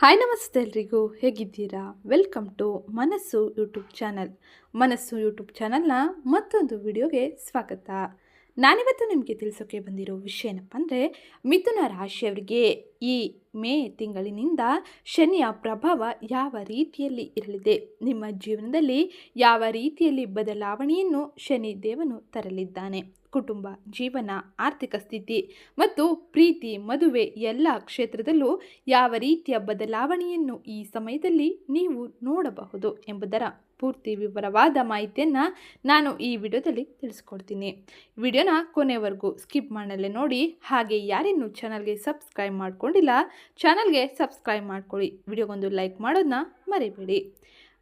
Hi ನಮಸ್ತೆ ಎಲ್ರಿಗೂ. ಹೇಗಿದ್ದೀರಾ? Welcome to Manasu YouTube channel Manasu YouTube ಚಾನಲ್ನ ಮತ್ತೊಂದು ವಿಡಿಯೋಗೆ ಸ್ವಾಗತ. ನಾನಿವತ್ತು ನಿಮಗೆ ತಿಳಿಸೋಕೆ ಬಂದಿರೋ ವಿಷಯ ಏನಪ್ಪ ಅಂದರೆ, ಮಿಥುನ ರಾಶಿಯವರಿಗೆ ಈ ಮೇ ತಿಂಗಳಿನಿಂದ ಶನಿಯ ಪ್ರಭಾವ ಯಾವ ರೀತಿಯಲ್ಲಿ ಇರಲಿದೆ, ನಿಮ್ಮ ಜೀವನದಲ್ಲಿ ಯಾವ ರೀತಿಯಲ್ಲಿ ಬದಲಾವಣೆಯನ್ನು ಶನಿ ದೇವನು ತರಲಿದ್ದಾನೆ ಕುಟುಂಬ, ಜೀವನ, ಆರ್ಥಿಕ ಸ್ಥಿತಿ ಮತ್ತು ಪ್ರೀತಿ, ಮದುವೆ ಎಲ್ಲ ಕ್ಷೇತ್ರದಲ್ಲೂ ಯಾವ ರೀತಿಯ ಬದಲಾವಣೆಯನ್ನು ಈ ಸಮಯದಲ್ಲಿ ನೀವು ನೋಡಬಹುದು ಎಂಬುದರ ಪೂರ್ತಿ ವಿವರವಾದ ಮಾಹಿತಿಯನ್ನು ನಾನು ಈ ವಿಡಿಯೋದಲ್ಲಿ ತಿಳಿಸ್ಕೊಡ್ತೀನಿ. ವಿಡಿಯೋನ ಕೊನೆವರೆಗೂ ಸ್ಕಿಪ್ ಮಾಡಲೇ ನೋಡಿ, ಹಾಗೆ ಯಾರಿನ್ನೂ ಚಾನಲ್ಗೆ ಸಬ್ಸ್ಕ್ರೈಬ್ ಮಾಡ್ಕೊಂಡಿಲ್ಲ, ಚಾನಲ್ಗೆ ಸಬ್ಸ್ಕ್ರೈಬ್ ಮಾಡ್ಕೊಳ್ಳಿ. ವಿಡಿಯೋಗೊಂದು ಲೈಕ್ ಮಾಡೋದನ್ನ ಮರಿಬೇಡಿ.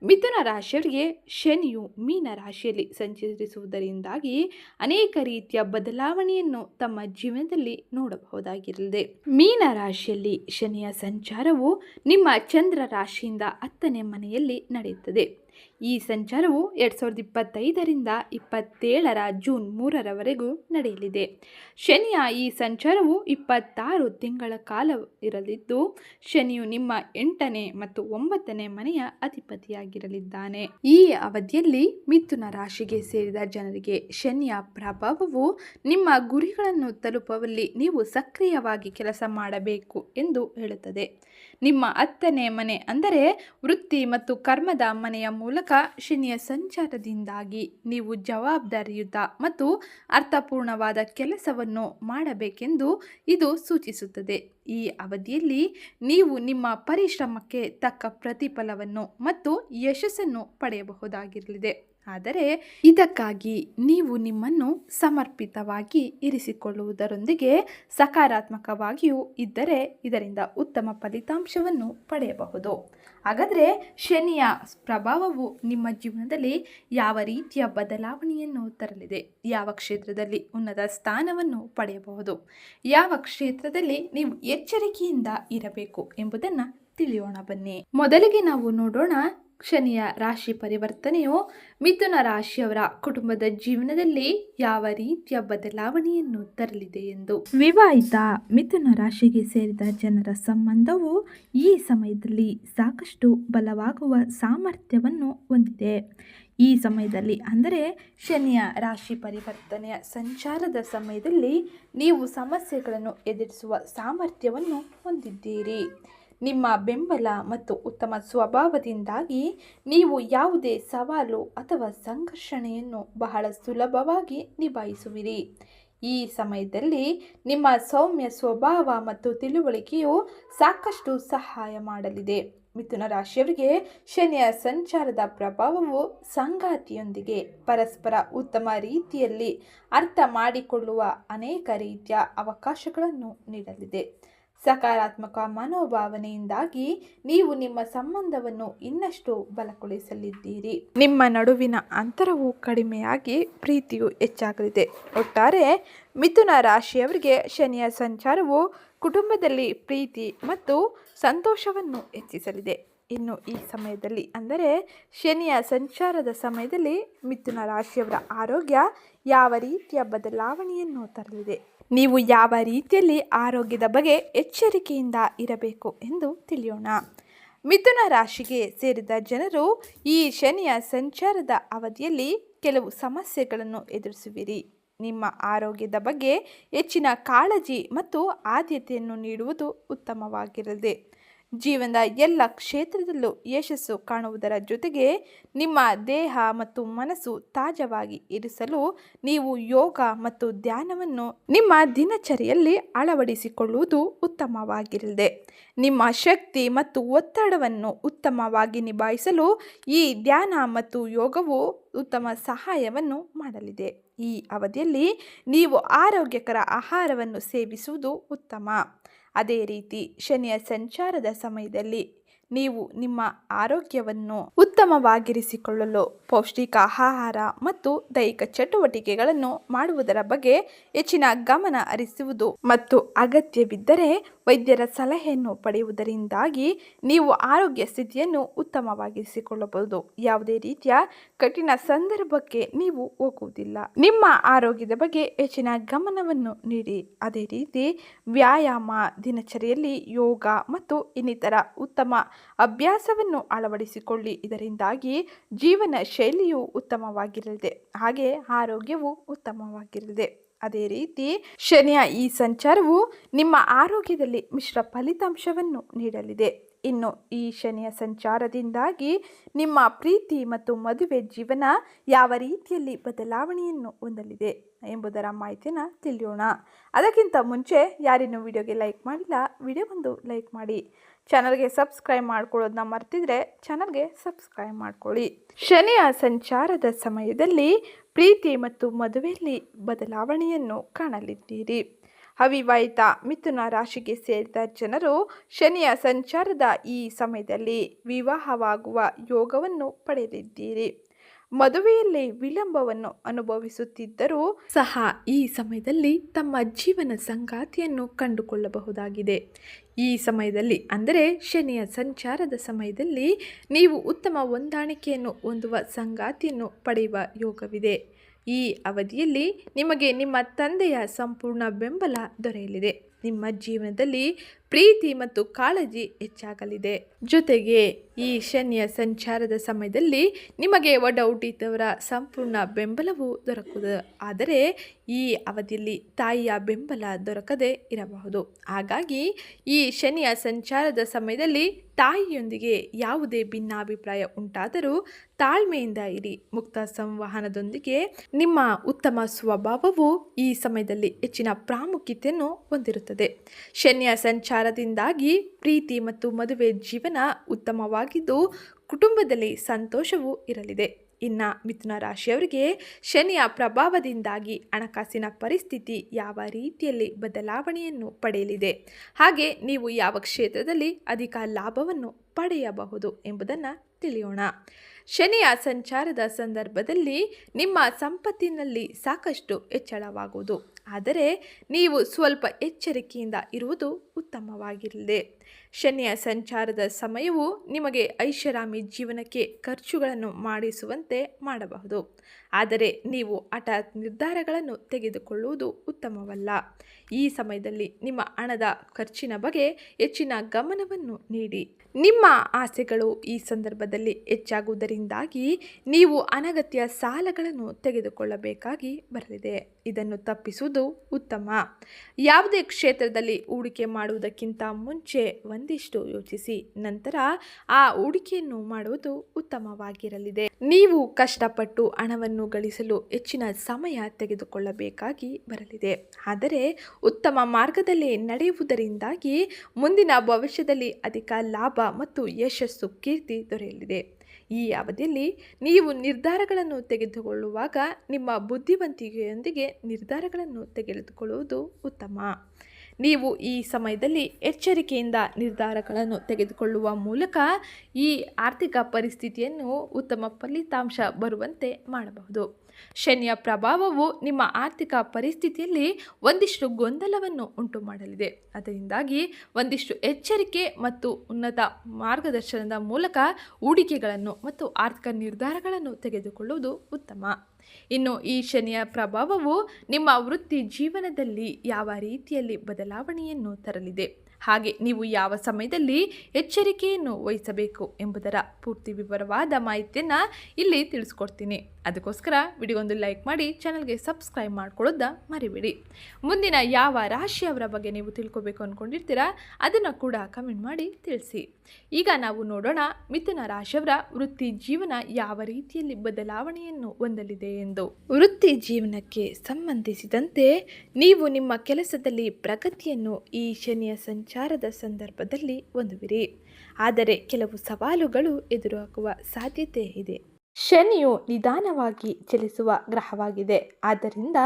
ಮಿಥುನ ರಾಶಿಯವರಿಗೆ ಶನಿಯು ಮೀನ ರಾಶಿಯಲ್ಲಿ ಸಂಚರಿಸುವುದರಿಂದಾಗಿ ಅನೇಕ ರೀತಿಯ ಬದಲಾವಣೆಯನ್ನು ತಮ್ಮ ಜೀವನದಲ್ಲಿ ನೋಡಬಹುದಾಗಿರಲಿದೆ. ಮೀನ ರಾಶಿಯಲ್ಲಿ ಶನಿಯ ಸಂಚಾರವು ನಿಮ್ಮ ಚಂದ್ರ ರಾಶಿಯಿಂದ ಹತ್ತನೇ ಮನೆಯಲ್ಲಿ ನಡೆಯುತ್ತದೆ. ಈ ಸಂಚಾರವು ಎರಡು ಸಾವಿರದ ಇಪ್ಪತ್ತೈದರಿಂದ ಇಪ್ಪತ್ತೇಳರ ಜೂನ್ ಮೂರರವರೆಗೂ ನಡೆಯಲಿದೆ. ಶನಿಯ ಈ ಸಂಚಾರವು ಇಪ್ಪತ್ತಾರು ತಿಂಗಳ ಕಾಲ ಇರಲಿದ್ದು, ಶನಿಯು ನಿಮ್ಮ ಎಂಟನೇ ಮತ್ತು ಒಂಬತ್ತನೇ ಮನೆಯ ಅಧಿಪತಿಯಾಗಿರಲಿದ್ದಾನೆ. ಈ ಅವಧಿಯಲ್ಲಿ ಮಿಥುನ ರಾಶಿಗೆ ಸೇರಿದ ಜನರಿಗೆ ಶನಿಯ ಪ್ರಭಾವವು ನಿಮ್ಮ ಗುರಿಗಳನ್ನು ತಲುಪುವಲ್ಲಿ ನೀವು ಸಕ್ರಿಯವಾಗಿ ಕೆಲಸ ಮಾಡಬೇಕು ಎಂದು ಹೇಳುತ್ತದೆ. ನಿಮ್ಮ ಹತ್ತನೇ ಮನೆ ಅಂದರೆ ವೃತ್ತಿ ಮತ್ತು ಕರ್ಮದ ಮನೆಯ ಮೂಲಕ ಶನಿಯ ಸಂಚಾರದಿಂದಾಗಿ ನೀವು ಜವಾಬ್ದಾರಿಯುತ ಮತ್ತು ಅರ್ಥಪೂರ್ಣವಾದ ಕೆಲಸವನ್ನು ಮಾಡಬೇಕೆಂದು ಇದು ಸೂಚಿಸುತ್ತದೆ. ಈ ಅವಧಿಯಲ್ಲಿ ನೀವು ನಿಮ್ಮ ಪರಿಶ್ರಮಕ್ಕೆ ತಕ್ಕ ಪ್ರತಿಫಲವನ್ನು ಮತ್ತು ಯಶಸ್ಸನ್ನು ಪಡೆಯಬಹುದಾಗಿರಲಿದೆ. ಆದರೆ ಇದಕ್ಕಾಗಿ ನೀವು ನಿಮ್ಮನ್ನು ಸಮರ್ಪಿತವಾಗಿ ಇರಿಸಿಕೊಳ್ಳುವುದರೊಂದಿಗೆ ಸಕಾರಾತ್ಮಕವಾಗಿಯೂ ಇದ್ದರೆ ಇದರಿಂದ ಉತ್ತಮ ಫಲಿತಾಂಶವನ್ನು ಪಡೆಯಬಹುದು. ಹಾಗಾದರೆ ಶನಿಯ ಪ್ರಭಾವವು ನಿಮ್ಮ ಜೀವನದಲ್ಲಿ ಯಾವ ರೀತಿಯ ಬದಲಾವಣೆಯನ್ನು ತರಲಿದೆ? ಯಾವ ಕ್ಷೇತ್ರದಲ್ಲಿ ಉನ್ನತ ಸ್ಥಾನವನ್ನು ಪಡೆಯಬಹುದು? ಯಾವ ಕ್ಷೇತ್ರದಲ್ಲಿ ನೀವು ಎಚ್ಚರಿಕೆಯಿಂದ ಇರಬೇಕು ಎಂಬುದನ್ನು ತಿಳಿಯೋಣ ಬನ್ನಿ. ಮೊದಲಿಗೆ ನಾವು ನೋಡೋಣ ಶನಿಯ ರಾಶಿ ಪರಿವರ್ತನೆಯು ಮಿಥುನ ರಾಶಿಯವರ ಕುಟುಂಬದ ಜೀವನದಲ್ಲಿ ಯಾವ ರೀತಿಯ ಬದಲಾವಣೆಯನ್ನು ತರಲಿದೆ ಎಂದು. ವಿವಾಹಿತ ಮಿಥುನ ರಾಶಿಗೆ ಸೇರಿದ ಜನರ ಸಂಬಂಧವು ಈ ಸಮಯದಲ್ಲಿ ಸಾಕಷ್ಟು ಬಲವಾಗುವ ಸಾಮರ್ಥ್ಯವನ್ನು ಹೊಂದಿದೆ. ಈ ಸಮಯದಲ್ಲಿ ಅಂದರೆ ಶನಿಯ ರಾಶಿ ಪರಿವರ್ತನೆಯ ಸಂಚಾರದ ಸಮಯದಲ್ಲಿ ನೀವು ಸಮಸ್ಯೆಗಳನ್ನು ಎದುರಿಸುವ ಸಾಮರ್ಥ್ಯವನ್ನು ಹೊಂದಿದ್ದೀರಿ. ನಿಮ್ಮ ಬೆಂಬಲ ಮತ್ತು ಉತ್ತಮ ಸ್ವಭಾವದಿಂದಾಗಿ ನೀವು ಯಾವುದೇ ಸವಾಲು ಅಥವಾ ಸಂಘರ್ಷಣೆಯನ್ನು ಬಹಳ ಸುಲಭವಾಗಿ ನಿಭಾಯಿಸುವಿರಿ. ಈ ಸಮಯದಲ್ಲಿ ನಿಮ್ಮ ಸೌಮ್ಯ ಸ್ವಭಾವ ಮತ್ತು ತಿಳುವಳಿಕೆಯು ಸಾಕಷ್ಟು ಸಹಾಯ ಮಾಡಲಿದೆ. ಮಿಥುನ ರಾಶಿಯವರಿಗೆ ಶನಿಯ ಸಂಚಾರದ ಪ್ರಭಾವವು ಸಂಗಾತಿಯೊಂದಿಗೆ ಪರಸ್ಪರ ಉತ್ತಮ ರೀತಿಯಲ್ಲಿ ಅರ್ಥ ಮಾಡಿಕೊಳ್ಳುವ ಅನೇಕ ರೀತಿಯ ಅವಕಾಶಗಳನ್ನು ನೀಡಲಿದೆ. ಸಕಾರಾತ್ಮಕ ಮನೋಭಾವನೆಯಿಂದಾಗಿ ನೀವು ನಿಮ್ಮ ಸಂಬಂಧವನ್ನು ಇನ್ನಷ್ಟು ಬಲಗೊಳಿಸಲಿದ್ದೀರಿ. ನಿಮ್ಮ ನಡುವಿನ ಅಂತರವು ಕಡಿಮೆಯಾಗಿ ಪ್ರೀತಿಯು ಹೆಚ್ಚಾಗಲಿದೆ. ಒಟ್ಟಾರೆ ಮಿಥುನ ರಾಶಿಯವರಿಗೆ ಶನಿಯ ಸಂಚಾರವು ಕುಟುಂಬದಲ್ಲಿ ಪ್ರೀತಿ ಮತ್ತು ಸಂತೋಷವನ್ನು ಹೆಚ್ಚಿಸಲಿದೆ. ಇನ್ನು ಈ ಸಮಯದಲ್ಲಿ ಅಂದರೆ ಶನಿಯ ಸಂಚಾರದ ಸಮಯದಲ್ಲಿ ಮಿಥುನ ರಾಶಿಯವರ ಆರೋಗ್ಯ ಯಾವ ರೀತಿಯ ಬದಲಾವಣೆಯನ್ನು ತರಲಿದೆ? ನೀವು ಯಾವ ರೀತಿಯಲ್ಲಿ ಆರೋಗ್ಯದ ಬಗ್ಗೆ ಎಚ್ಚರಿಕೆಯಿಂದ ಇರಬೇಕು ಎಂದು ತಿಳಿಯೋಣ. ಮಿಥುನ ರಾಶಿಗೆ ಸೇರಿದ ಜನರು ಈ ಶನಿಯ ಸಂಚಾರದ ಅವಧಿಯಲ್ಲಿ ಕೆಲವು ಸಮಸ್ಯೆಗಳನ್ನು ಎದುರಿಸುವಿರಿ. ನಿಮ್ಮ ಆರೋಗ್ಯದ ಬಗ್ಗೆ ಹೆಚ್ಚಿನ ಕಾಳಜಿ ಮತ್ತು ಆದ್ಯತೆಯನ್ನು ನೀಡುವುದು ಉತ್ತಮವಾಗಿರಲಿದೆ. ಜೀವನದ ಎಲ್ಲ ಕ್ಷೇತ್ರದಲ್ಲೂ ಯಶಸ್ಸು ಕಾಣುವುದರ ಜೊತೆಗೆ ನಿಮ್ಮ ದೇಹ ಮತ್ತು ಮನಸ್ಸು ತಾಜವಾಗಿ ಇರಿಸಲು ನೀವು ಯೋಗ ಮತ್ತು ಧ್ಯಾನವನ್ನು ನಿಮ್ಮ ದಿನಚರಿಯಲ್ಲಿ ಅಳವಡಿಸಿಕೊಳ್ಳುವುದು ಉತ್ತಮವಾಗಿರಲಿದೆ. ನಿಮ್ಮ ಶಕ್ತಿ ಮತ್ತು ಒತ್ತಡವನ್ನು ಉತ್ತಮವಾಗಿ ನಿಭಾಯಿಸಲು ಈ ಧ್ಯಾನ ಮತ್ತು ಯೋಗವು ಉತ್ತಮ ಸಹಾಯವನ್ನು ಮಾಡಲಿದೆ. ಈ ಅವಧಿಯಲ್ಲಿ ನೀವು ಆರೋಗ್ಯಕರ ಆಹಾರವನ್ನು ಸೇವಿಸುವುದು ಉತ್ತಮ. ಅದೇ ರೀತಿ ಶನಿಯ ಸಂಚಾರದ ಸಮಯದಲ್ಲಿ ನೀವು ನಿಮ್ಮ ಆರೋಗ್ಯವನ್ನು ಉತ್ತಮವಾಗಿರಿಸಿಕೊಳ್ಳಲು ಪೌಷ್ಟಿಕ ಆಹಾರ ಮತ್ತು ದೈಹಿಕ ಚಟುವಟಿಕೆಗಳನ್ನು ಮಾಡುವುದರ ಬಗ್ಗೆ ಹೆಚ್ಚಿನ ಗಮನ ಹರಿಸುವುದು ಮತ್ತು ಅಗತ್ಯವಿದ್ದರೆ ವೈದ್ಯರ ಸಲಹೆಯನ್ನು ಪಡೆಯುವುದರಿಂದಾಗಿ ನೀವು ಆರೋಗ್ಯ ಸ್ಥಿತಿಯನ್ನು ಉತ್ತಮವಾಗಿರಿಸಿಕೊಳ್ಳಬಹುದು. ಯಾವುದೇ ರೀತಿಯ ಕಠಿಣ ಸಂದರ್ಭಕ್ಕೆ ನೀವು ಹೋಗುವುದಿಲ್ಲ. ನಿಮ್ಮ ಆರೋಗ್ಯದ ಬಗ್ಗೆ ಹೆಚ್ಚಿನ ಗಮನವನ್ನು ನೀಡಿ. ಅದೇ ರೀತಿ ವ್ಯಾಯಾಮ, ದಿನಚರಿಯಲ್ಲಿ ಯೋಗ ಮತ್ತು ಇನ್ನಿತರ ಉತ್ತಮ ಅಭ್ಯಾಸವನ್ನು ಅಳವಡಿಸಿಕೊಳ್ಳಿ. ಇದರಿಂದಾಗಿ ಜೀವನ ಶೈಲಿಯು ಉತ್ತಮವಾಗಿರಲಿದೆ. ಹಾಗೆ ಆರೋಗ್ಯವು ಉತ್ತಮವಾಗಿರಲಿದೆ. ಅದೇ ರೀತಿ ಶನಿಯ ಈ ಸಂಚಾರವು ನಿಮ್ಮ ಆರೋಗ್ಯದಲ್ಲಿ ಮಿಶ್ರ ಫಲಿತಾಂಶವನ್ನು ನೀಡಲಿದೆ. ಇನ್ನು ಈ ಶನಿಯ ಸಂಚಾರದಿಂದಾಗಿ ನಿಮ್ಮ ಪ್ರೀತಿ ಮತ್ತು ಮದುವೆ ಜೀವನ ಯಾವ ರೀತಿಯಲ್ಲಿ ಬದಲಾವಣೆಯನ್ನು ಹೊಂದಲಿದೆ ಎಂಬುದರ ಮಾಹಿತಿನ ತಿಳಿಯೋಣ. ಅದಕ್ಕಿಂತ ಮುಂಚೆ ಯಾರಿನ್ನೂ ವಿಡಿಯೋಗೆ ಲೈಕ್ ಮಾಡಿಲ್ಲ, ವಿಡಿಯೋ ಒಂದು ಲೈಕ್ ಮಾಡಿ. ಚಾನಲ್ಗೆ ಸಬ್ಸ್ಕ್ರೈಬ್ ಮಾಡ್ಕೊಳ್ಳೋದನ್ನ ಮರ್ತಿದ್ರೆ ಚಾನಲ್ಗೆ ಸಬ್ಸ್ಕ್ರೈಬ್ ಮಾಡ್ಕೊಳ್ಳಿ. ಶನಿಯ ಸಂಚಾರದ ಸಮಯದಲ್ಲಿ ಪ್ರೀತಿ ಮತ್ತು ಮದುವೆಯಲ್ಲಿ ಬದಲಾವಣೆಯನ್ನು ಕಾಣಲಿದ್ದೀರಿ. ಅವಿವಾಹಿತ ಮಿಥುನ ರಾಶಿಗೆ ಸೇರಿದ ಜನರು ಶನಿಯ ಸಂಚಾರದ ಈ ಸಮಯದಲ್ಲಿ ವಿವಾಹವಾಗುವ ಯೋಗವನ್ನು ಪಡೆದಿದ್ದೀರಿ. ಮದುವೆಯಲ್ಲಿ ವಿಳಂಬವನ್ನು ಅನುಭವಿಸುತ್ತಿದ್ದರೂ ಸಹ ಈ ಸಮಯದಲ್ಲಿ ತಮ್ಮ ಜೀವನ ಸಂಗಾತಿಯನ್ನು ಕಂಡುಕೊಳ್ಳಬಹುದಾಗಿದೆ. ಈ ಸಮಯದಲ್ಲಿ, ಅಂದರೆ ಶನಿಯ ಸಂಚಾರದ ಸಮಯದಲ್ಲಿ, ನೀವು ಉತ್ತಮ ಹೊಂದಾಣಿಕೆಯನ್ನು ಹೊಂದುವ ಸಂಗಾತಿಯನ್ನು ಪಡೆಯುವ ಯೋಗವಿದೆ. ಈ ಅವಧಿಯಲ್ಲಿ ನಿಮಗೆ ನಿಮ್ಮ ತಂದೆಯ ಸಂಪೂರ್ಣ ಬೆಂಬಲ ದೊರೆಯಲಿದೆ. ನಿಮ್ಮ ಜೀವನದಲ್ಲಿ ಪ್ರೀತಿ ಮತ್ತು ಕಾಳಜಿ ಹೆಚ್ಚಾಗಲಿದೆ. ಜೊತೆಗೆ ಈ ಶನಿಯ ಸಂಚಾರದ ಸಮಯದಲ್ಲಿ ನಿಮಗೆ ಒಡ ಹುಟ್ಟಿದವರ ಸಂಪೂರ್ಣ ಬೆಂಬಲವು ದೊರಕುವುದು ಆದರೆ ಈ ಅವಧಿಯಲ್ಲಿ ತಾಯಿಯ ಬೆಂಬಲ ದೊರಕದೆ ಇರಬಹುದು. ಹಾಗಾಗಿ ಈ ಶನಿಯ ಸಂಚಾರದ ಸಮಯದಲ್ಲಿ ತಾಯಿಯೊಂದಿಗೆ ಯಾವುದೇ ಭಿನ್ನಾಭಿಪ್ರಾಯ ಉಂಟಾದರೂ ತಾಳ್ಮೆಯಿಂದ ಇರಿ. ಮುಕ್ತ ಸಂವಹನದೊಂದಿಗೆ ನಿಮ್ಮ ಉತ್ತಮ ಸ್ವಭಾವವು ಈ ಸಮಯದಲ್ಲಿ ಹೆಚ್ಚಿನ ಪ್ರಾಮುಖ್ಯತೆಯನ್ನು ಹೊಂದಿರುತ್ತದೆ. ಶನಿಯ ಸಂಚಾರದಿಂದಾಗಿ ಪ್ರೀತಿ ಮತ್ತು ಮದುವೆ ಜೀವನ ಉತ್ತಮವಾಗಿದ್ದು ಕುಟುಂಬದಲ್ಲಿ ಸಂತೋಷವೂ ಇರಲಿದೆ. ಇನ್ನು ಮಿಥುನ ರಾಶಿಯವರಿಗೆ ಶನಿಯ ಪ್ರಭಾವದಿಂದಾಗಿ ಹಣಕಾಸಿನ ಪರಿಸ್ಥಿತಿ ಯಾವ ರೀತಿಯಲ್ಲಿ ಬದಲಾವಣೆಯನ್ನು ಪಡೆಯಲಿದೆ? ಹಾಗೆ ನೀವು ಯಾವ ಕ್ಷೇತ್ರದಲ್ಲಿ ಅಧಿಕ ಲಾಭವನ್ನು ಪಡೆಯಬಹುದು ಎಂಬುದನ್ನು ತಿಳಿಯೋಣ. ಶನಿಯ ಸಂಚಾರದ ಸಂದರ್ಭದಲ್ಲಿ ನಿಮ್ಮ ಸಂಪತ್ತಿನಲ್ಲಿ ಸಾಕಷ್ಟು ಹೆಚ್ಚಳವಾಗುವುದು ಆದರೆ ನೀವು ಸ್ವಲ್ಪ ಎಚ್ಚರಿಕೆಯಿಂದ ಇರುವುದು ಉತ್ತಮವಾಗಿರಲಿದೆ ಶನಿಯ ಸಂಚಾರದ ಸಮಯವು ನಿಮಗೆ ಐಷಾರಾಮಿ ಜೀವನಕ್ಕೆ ಖರ್ಚುಗಳನ್ನು ಮಾಡಿಸುವಂತೆ ಮಾಡಬಹುದು. ಆದರೆ ನೀವು ಹಠಾತ್ ನಿರ್ಧಾರಗಳನ್ನು ತೆಗೆದುಕೊಳ್ಳುವುದು ಉತ್ತಮವಲ್ಲ. ಈ ಸಮಯದಲ್ಲಿ ನಿಮ್ಮ ಹಣದ ಖರ್ಚಿನ ಬಗ್ಗೆ ಹೆಚ್ಚಿನ ಗಮನವನ್ನು ನೀಡಿ. ನಿಮ್ಮ ಆಸೆಗಳು ಈ ಸಂದರ್ಭದಲ್ಲಿ ಹೆಚ್ಚಾಗುವುದರಿಂದಾಗಿ ನೀವು ಅನಗತ್ಯ ಸಾಲಗಳನ್ನು ತೆಗೆದುಕೊಳ್ಳಬೇಕಾಗಿ ಬರಲಿದೆ. ಇದನ್ನು ತಪ್ಪಿಸುವುದು ಉತ್ತಮ. ಯಾವುದೇ ಕ್ಷೇತ್ರದಲ್ಲಿ ಹೂಡಿಕೆ ಮಾಡುವುದಕ್ಕಿಂತ ಮುಂಚೆ ಒಂದಿಷ್ಟು ಯೋಚಿಸಿ, ನಂತರ ಆ ಹೂಡಿಕೆಯನ್ನು ಮಾಡುವುದು ಉತ್ತಮವಾಗಿರಲಿದೆ. ನೀವು ಕಷ್ಟಪಟ್ಟು ಹಣವನ್ನು ಗಳಿಸಲು ಹೆಚ್ಚಿನ ಸಮಯ ತೆಗೆದುಕೊಳ್ಳಬೇಕಾಗಿ ಬರಲಿದೆ. ಆದರೆ ಉತ್ತಮ ಮಾರ್ಗದಲ್ಲಿ ನಡೆಯುವುದರಿಂದಾಗಿ ಮುಂದಿನ ಭವಿಷ್ಯದಲ್ಲಿ ಅಧಿಕ ಲಾಭ ಮತ್ತು ಯಶಸ್ಸು ಕೀರ್ತಿ ದೊರೆಯಲಿದೆ. ಈ ಅವಧಿಯಲ್ಲಿ ನೀವು ನಿರ್ಧಾರಗಳನ್ನು ತೆಗೆದುಕೊಳ್ಳುವಾಗ ನಿಮ್ಮ ಬುದ್ಧಿವಂತಿಕೆಯೊಂದಿಗೆ ನಿರ್ಧಾರಗಳನ್ನು ತೆಗೆದುಕೊಳ್ಳುವುದು ಉತ್ತಮ. ನೀವು ಈ ಸಮಯದಲ್ಲಿ ಎಚ್ಚರಿಕೆಯಿಂದ ನಿರ್ಧಾರಗಳನ್ನು ತೆಗೆದುಕೊಳ್ಳುವ ಮೂಲಕ ಈ ಆರ್ಥಿಕ ಪರಿಸ್ಥಿತಿಯನ್ನು ಉತ್ತಮ ಫಲಿತಾಂಶ ಬರುವಂತೆ ಮಾಡಬಹುದು. ಶನಿಯ ಪ್ರಭಾವವು ನಿಮ್ಮ ಆರ್ಥಿಕ ಪರಿಸ್ಥಿತಿಯಲ್ಲಿ ಒಂದಿಷ್ಟು ಗೊಂದಲವನ್ನು ಉಂಟು ಮಾಡಲಿದೆ ಅದರಿಂದಾಗಿ ಒಂದಿಷ್ಟು ಎಚ್ಚರಿಕೆ ಮತ್ತು ಉನ್ನತ ಮಾರ್ಗದರ್ಶನದ ಮೂಲಕ ಹೂಡಿಕೆಗಳನ್ನು ಮತ್ತು ಆರ್ಥಿಕ ನಿರ್ಧಾರಗಳನ್ನು ತೆಗೆದುಕೊಳ್ಳುವುದು ಉತ್ತಮ. ಇನ್ನು ಈ ಶನಿಯ ಪ್ರಭಾವವು ನಿಮ್ಮ ವೃತ್ತಿ ಜೀವನದಲ್ಲಿ ಯಾವ ರೀತಿಯಲ್ಲಿ ಬದಲಾವಣೆಯನ್ನು ತರಲಿದೆ? ಹಾಗೆ ನೀವು ಯಾವ ಸಮಯದಲ್ಲಿ ಎಚ್ಚರಿಕೆಯನ್ನು ವಹಿಸಬೇಕು ಎಂಬುದರ ಪೂರ್ತಿ ವಿವರವಾದ ಮಾಹಿತಿಯನ್ನು ಇಲ್ಲಿ ತಿಳಿಸ್ಕೊಡ್ತೀನಿ. ಅದಕ್ಕೋಸ್ಕರ ವಿಡಿಯೋಗೊಂದು ಲೈಕ್ ಮಾಡಿ ಚಾನಲ್ಗೆ ಸಬ್ಸ್ಕ್ರೈಬ್ ಮಾಡ್ಕೊಳ್ಳೋದ ಮರಿಬೇಡಿ. ಮುಂದಿನ ಯಾವ ರಾಶಿಯವರ ಬಗ್ಗೆ ನೀವು ತಿಳ್ಕೊಬೇಕು ಅಂದ್ಕೊಂಡಿರ್ತೀರಾ ಅದನ್ನು ಕೂಡ ಕಮೆಂಟ್ ಮಾಡಿ ತಿಳಿಸಿ. ಈಗ ನಾವು ನೋಡೋಣ ಮಿಥುನ ರಾಶಿಯವರ ವೃತ್ತಿ ಜೀವನ ಯಾವ ರೀತಿಯಲ್ಲಿ ಬದಲಾವಣೆಯನ್ನು ಹೊಂದಲಿದೆ ಎಂದು. ವೃತ್ತಿ ಜೀವನಕ್ಕೆ ಸಂಬಂಧಿಸಿದಂತೆ ನೀವು ನಿಮ್ಮ ಕೆಲಸದಲ್ಲಿ ಪ್ರಗತಿಯನ್ನು ಈ ಶನಿಯ ಸಂಚಾರದ ಸಂದರ್ಭದಲ್ಲಿ ಹೊಂದುವಿರಿ. ಆದರೆ ಕೆಲವು ಸವಾಲುಗಳು ಎದುರಾಗುವ ಸಾಧ್ಯತೆ ಇದೆ. ಶನಿಯು ನಿಧಾನವಾಗಿ ಚಲಿಸುವ ಗ್ರಹವಾಗಿದೆ. ಆದ್ದರಿಂದ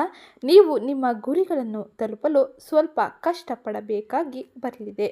ನೀವು ನಿಮ್ಮ ಗುರಿಗಳನ್ನು ತಲುಪಲು ಸ್ವಲ್ಪ ಕಷ್ಟಪಡಬೇಕಾಗಿ ಬರಲಿದೆ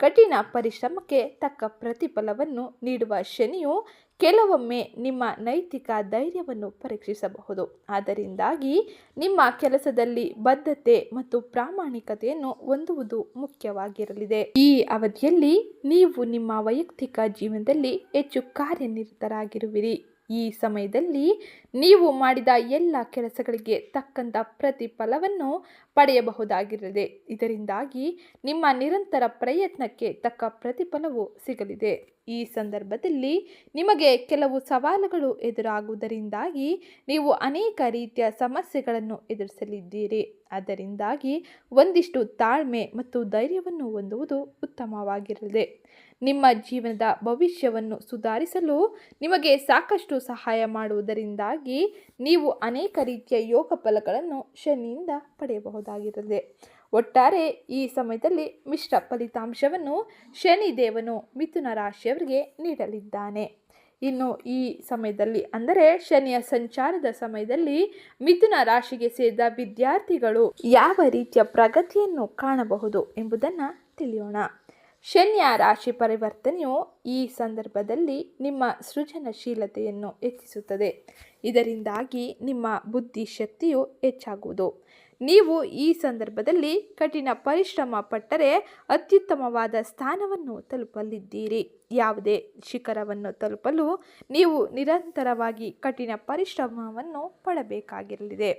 ಕಠಿಣ ಪರಿಶ್ರಮಕ್ಕೆ ತಕ್ಕ ಪ್ರತಿಫಲವನ್ನು ನೀಡುವ ಶನಿಯು ಕೆಲವೊಮ್ಮೆ ನಿಮ್ಮ ನೈತಿಕ ಧೈರ್ಯವನ್ನು ಪರೀಕ್ಷಿಸಬಹುದು. ಆದ್ದರಿಂದಾಗಿ ನಿಮ್ಮ ಕೆಲಸದಲ್ಲಿ ಬದ್ಧತೆ ಮತ್ತು ಪ್ರಾಮಾಣಿಕತೆಯನ್ನು ಹೊಂದುವುದು ಮುಖ್ಯವಾಗಿರಲಿದೆ. ಈ ಅವಧಿಯಲ್ಲಿ ನೀವು ನಿಮ್ಮ ವೈಯಕ್ತಿಕ ಜೀವನದಲ್ಲಿ ಹೆಚ್ಚು ಕಾರ್ಯನಿರತರಾಗಿರುವಿರಿ. ಈ ಸಮಯದಲ್ಲಿ ನೀವು ಮಾಡಿದ ಎಲ್ಲ ಕೆಲಸಗಳಿಗೆ ತಕ್ಕಂಥ ಪ್ರತಿಫಲವನ್ನು ಪಡೆಯಬಹುದಾಗಿರಲಿದೆ. ಇದರಿಂದಾಗಿ ನಿಮ್ಮ ನಿರಂತರ ಪ್ರಯತ್ನಕ್ಕೆ ತಕ್ಕ ಪ್ರತಿಫಲವು ಸಿಗಲಿದೆ. ಈ ಸಂದರ್ಭದಲ್ಲಿ ನಿಮಗೆ ಕೆಲವು ಸವಾಲುಗಳು ಎದುರಾಗುವುದರಿಂದಾಗಿ ನೀವು ಅನೇಕ ರೀತಿಯ ಸಮಸ್ಯೆಗಳನ್ನು ಎದುರಿಸಲಿದ್ದೀರಿ. ಅದರಿಂದಾಗಿ ಒಂದಿಷ್ಟು ತಾಳ್ಮೆ ಮತ್ತು ಧೈರ್ಯವನ್ನು ಹೊಂದುವುದು ಉತ್ತಮವಾಗಿರಲಿದೆ ನಿಮ್ಮ ಜೀವನದ ಭವಿಷ್ಯವನ್ನು ಸುಧಾರಿಸಲು ನಿಮಗೆ ಸಾಕಷ್ಟು ಸಹಾಯ ಮಾಡುವುದರಿಂದಾಗಿ ನೀವು ಅನೇಕ ರೀತಿಯ ಯೋಗ ಫಲಗಳನ್ನು ಶನಿಯಿಂದ ಪಡೆಯಬಹುದಾಗಿರಲಿದೆ ಒಟ್ಟಾರೆ ಈ ಸಮಯದಲ್ಲಿ ಮಿಶ್ರ ಫಲಿತಾಂಶವನ್ನು ಶನಿದೇವನು ಮಿಥುನ ರಾಶಿಯವರಿಗೆ ನೀಡಲಿದ್ದಾನೆ. ಇನ್ನು ಈ ಸಮಯದಲ್ಲಿ ಅಂದರೆ ಶನಿಯ ಸಂಚಾರದ ಸಮಯದಲ್ಲಿ ಮಿಥುನ ರಾಶಿಗೆ ಸೇರಿದ ವಿದ್ಯಾರ್ಥಿಗಳು ಯಾವ ರೀತಿಯ ಪ್ರಗತಿಯನ್ನು ಕಾಣಬಹುದು ಎಂಬುದನ್ನು ತಿಳಿಯೋಣ. ಶನಿಯ ರಾಶಿ ಪರಿವರ್ತನೆಯು ಈ ಸಂದರ್ಭದಲ್ಲಿ ನಿಮ್ಮ ಸೃಜನಶೀಲತೆಯನ್ನು ಹೆಚ್ಚಿಸುತ್ತದೆ. ಇದರಿಂದಾಗಿ ನಿಮ್ಮ ಬುದ್ಧಿಶಕ್ತಿಯು ಹೆಚ್ಚಾಗುವುದು. ನೀವು ಈ ಸಂದರ್ಭದಲ್ಲಿ ಕಠಿಣ ಪರಿಶ್ರಮ ಪಟ್ಟರೆ ಅತ್ಯುತ್ತಮವಾದ ಸ್ಥಾನವನ್ನು ತಲುಪಲಿದ್ದೀರಿ. ಯಾವುದೇ ಶಿಖರವನ್ನು ತಲುಪಲು ನೀವು ನಿರಂತರವಾಗಿ ಕಠಿಣ ಪರಿಶ್ರಮವನ್ನು ಪಡಬೇಕಾಗಿರಲಿದೆ.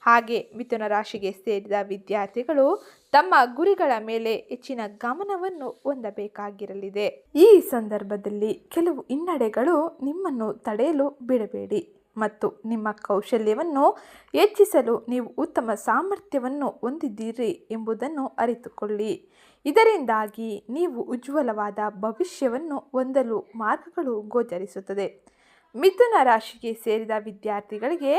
ಹಾಗೆ ಮಿಥುನ ರಾಶಿಗೆ ಸೇರಿದ ವಿದ್ಯಾರ್ಥಿಗಳು ತಮ್ಮ ಗುರಿಗಳ ಮೇಲೆ ಹೆಚ್ಚಿನ ಗಮನವನ್ನು ಹೊಂದಬೇಕಾಗಿರಲಿದೆ. ಈ ಸಂದರ್ಭದಲ್ಲಿ ಕೆಲವು ಹಿನ್ನಡೆಗಳು ನಿಮ್ಮನ್ನು ತಡೆಯಲು ಬಿಡಬೇಡಿ. ಮತ್ತು ನಿಮ್ಮ ಕೌಶಲ್ಯವನ್ನು ಹೆಚ್ಚಿಸಲು ನೀವು ಉತ್ತಮ ಸಾಮರ್ಥ್ಯವನ್ನು ಹೊಂದಿದ್ದೀರಿ ಎಂಬುದನ್ನು ಅರಿತುಕೊಳ್ಳಿ. ಇದರಿಂದಾಗಿ ನೀವು ಉಜ್ವಲವಾದ ಭವಿಷ್ಯವನ್ನು ಹೊಂದಲು ಮಾರ್ಗಗಳು ಗೋಚರಿಸುತ್ತದೆ. ಮಿಥುನ ರಾಶಿಗೆ ಸೇರಿದ ವಿದ್ಯಾರ್ಥಿಗಳಿಗೆ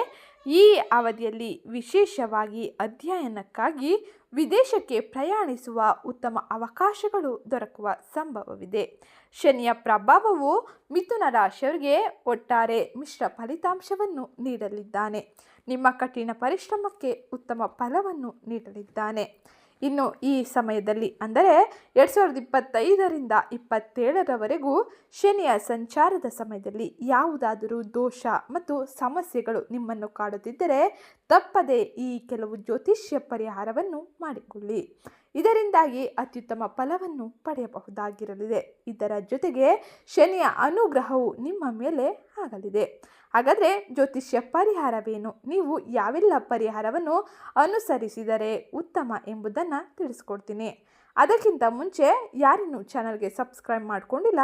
ಈ ಅವಧಿಯಲ್ಲಿ ವಿಶೇಷವಾಗಿ ಅಧ್ಯಯನಕ್ಕಾಗಿ ವಿದೇಶಕ್ಕೆ ಪ್ರಯಾಣಿಸುವ ಉತ್ತಮ ಅವಕಾಶಗಳು ದೊರಕುವ ಸಂಭವವಿದೆ. ಶನಿಯ ಪ್ರಭಾವವು ಮಿಥುನ ರಾಶಿಯವರಿಗೆ ಒಟ್ಟಾರೆ ಮಿಶ್ರ ಫಲಿತಾಂಶವನ್ನು ನೀಡಲಿದ್ದಾನೆ. ನಿಮ್ಮ ಕಠಿಣ ಪರಿಶ್ರಮಕ್ಕೆ ಉತ್ತಮ ಫಲವನ್ನು ನೀಡಲಿದ್ದಾನೆ. ಇನ್ನು ಈ ಸಮಯದಲ್ಲಿ ಅಂದರೆ ಎರಡು ಸಾವಿರದ ಇಪ್ಪತ್ತೈದರಿಂದ ಇಪ್ಪತ್ತೇಳರವರೆಗೂ ಶನಿಯ ಸಂಚಾರದ ಸಮಯದಲ್ಲಿ ಯಾವುದಾದರೂ ದೋಷ ಮತ್ತು ಸಮಸ್ಯೆಗಳು ನಿಮ್ಮನ್ನು ಕಾಡುತ್ತಿದ್ದರೆ ತಪ್ಪದೆ ಈ ಕೆಲವು ಜ್ಯೋತಿಷ್ಯ ಪರಿಹಾರವನ್ನು ಮಾಡಿಕೊಳ್ಳಿ. ಇದರಿಂದಾಗಿ ಅತ್ಯುತ್ತಮ ಫಲವನ್ನು ಪಡೆಯಬಹುದಾಗಿರಲಿದೆ. ಇದರ ಜೊತೆಗೆ ಶನಿಯ ಅನುಗ್ರಹವು ನಿಮ್ಮ ಮೇಲೆ ಆಗಲಿದೆ. ಹಾಗಾದರೆ ಜ್ಯೋತಿಷ್ಯ ಪರಿಹಾರವೇನು? ನೀವು ಯಾವೆಲ್ಲ ಪರಿಹಾರವನ್ನು ಅನುಸರಿಸಿದರೆ ಉತ್ತಮ ಎಂಬುದನ್ನು ತಿಳಿಸ್ಕೊಡ್ತೀನಿ. ಅದಕ್ಕಿಂತ ಮುಂಚೆ ಯಾರಿನ್ನೂ ಚಾನಲ್ಗೆ ಸಬ್ಸ್ಕ್ರೈಬ್ ಮಾಡ್ಕೊಂಡಿಲ್ಲ,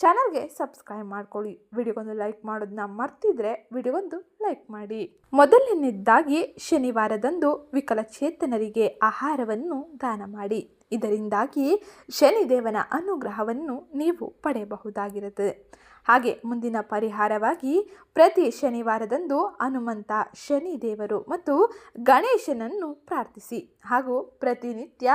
ಚಾನಲ್ಗೆ ಸಬ್ಸ್ಕ್ರೈಬ್ ಮಾಡ್ಕೊಳ್ಳಿ. ವಿಡಿಯೋಗೊಂದು ಲೈಕ್ ಮಾಡೋದನ್ನ ಮರ್ತಿದ್ರೆ ವಿಡಿಯೋಗೊಂದು ಲೈಕ್ ಮಾಡಿ. ಮೊದಲನೇದಾಗಿ ಶನಿವಾರದಂದು ವಿಕಲಚೇತನರಿಗೆ ಆಹಾರವನ್ನು ದಾನ ಮಾಡಿ. ಇದರಿಂದಾಗಿ ಶನಿದೇವನ ಅನುಗ್ರಹವನ್ನು ನೀವು ಪಡೆಯಬಹುದಾಗಿರುತ್ತದೆ ಹಾಗೆ ಮುಂದಿನ ಪರಿಹಾರವಾಗಿ ಪ್ರತಿ ಶನಿವಾರದಂದು ಹನುಮಂತ ಶನಿ ದೇವರು ಮತ್ತು ಗಣೇಶನನ್ನು ಪ್ರಾರ್ಥಿಸಿ ಹಾಗೂ ಪ್ರತಿನಿತ್ಯ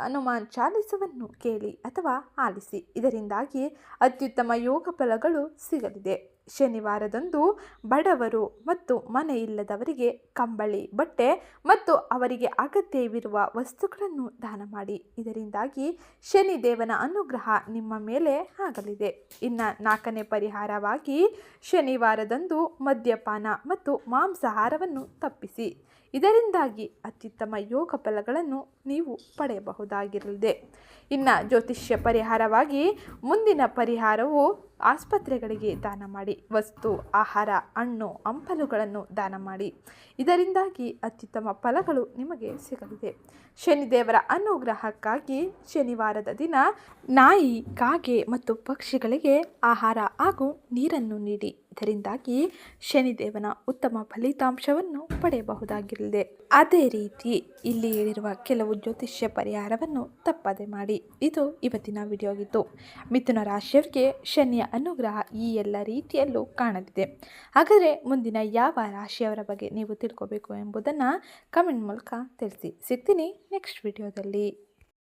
ಹನುಮಾನ್ ಚಾಲಿಸವನ್ನು ಕೇಳಿ ಅಥವಾ ಆಲಿಸಿ. ಇದರಿಂದಾಗಿ ಅತ್ಯುತ್ತಮ ಯೋಗ ಫಲಗಳು ಸಿಗಲಿದೆ. ಶನಿವಾರದಂದು ಬಡವರು ಮತ್ತು ಮನೆ ಇಲ್ಲದವರಿಗೆ ಕಂಬಳಿ, ಬಟ್ಟೆ ಮತ್ತು ಅವರಿಗೆ ಅಗತ್ಯವಿರುವ ವಸ್ತುಗಳನ್ನು ದಾನ ಮಾಡಿ. ಇದರಿಂದಾಗಿ ಶನಿದೇವನ ಅನುಗ್ರಹ ನಿಮ್ಮ ಮೇಲೆ ಆಗಲಿದೆ. ಇನ್ನು ನಾಲ್ಕನೇ ಪರಿಹಾರವಾಗಿ ಶನಿವಾರದಂದು ಮದ್ಯಪಾನ ಮತ್ತು ಮಾಂಸಾಹಾರವನ್ನು ತಪ್ಪಿಸಿ. ಇದರಿಂದಾಗಿ ಅತ್ಯುತ್ತಮ ಯೋಗ ಫಲಗಳನ್ನು ನೀವು ಪಡೆಯಬಹುದಾಗಿರಲಿದೆ. ಇನ್ನು ಜ್ಯೋತಿಷ್ಯ ಪರಿಹಾರವಾಗಿ ಮುಂದಿನ ಪರಿಹಾರವು ಆಸ್ಪತ್ರೆಗಳಿಗೆ ದಾನ ಮಾಡಿ, ವಸ್ತು, ಆಹಾರ, ಹಣ್ಣು, ಹಂಪಲುಗಳನ್ನು ದಾನ ಮಾಡಿ. ಇದರಿಂದಾಗಿ ಅತ್ಯುತ್ತಮ ಫಲಗಳು ನಿಮಗೆ ಸಿಗಲಿದೆ. ಶನಿದೇವರ ಅನುಗ್ರಹಕ್ಕಾಗಿ ಶನಿವಾರದ ದಿನ ನಾಯಿ, ಕಾಗೆ ಮತ್ತು ಪಕ್ಷಿಗಳಿಗೆ ಆಹಾರ ಹಾಗೂ ನೀರನ್ನು ನೀಡಿ. ಇದರಿಂದಾಗಿ ಶನಿದೇವನ ಉತ್ತಮ ಫಲಿತಾಂಶವನ್ನು ಪಡೆಯಬಹುದಾಗಿರಲಿದೆ. ಅದೇ ರೀತಿ ಇಲ್ಲಿ ಹೇಳಿರುವ ಕೆಲವು ಜ್ಯೋತಿಷ್ಯ ಪರಿಹಾರವನ್ನು ತಪ್ಪದೆ ಮಾಡಿ. ಇದು ಇವತ್ತಿನ ವಿಡಿಯೋ ಆಗಿತ್ತು ಮಿಥುನ ರಾಶಿಯವರಿಗೆ ಶನಿಯ ಅನುಗ್ರಹ ಈ ಎಲ್ಲ ರೀತಿಯಲ್ಲೂ ಕಾಣಲಿದೆ. ಹಾಗಾದರೆ ಮುಂದಿನ ಯಾವ ರಾಶಿಯವರ ಬಗ್ಗೆ ನೀವು ತಿಳ್ಕೋಬೇಕು ಎಂಬುದನ್ನು ಕಮೆಂಟ್ ಮೂಲಕ ತಿಳಿಸಿ. ಸಿಗ್ತೀನಿ ನೆಕ್ಸ್ಟ್ ವಿಡಿಯೋದಲ್ಲಿ.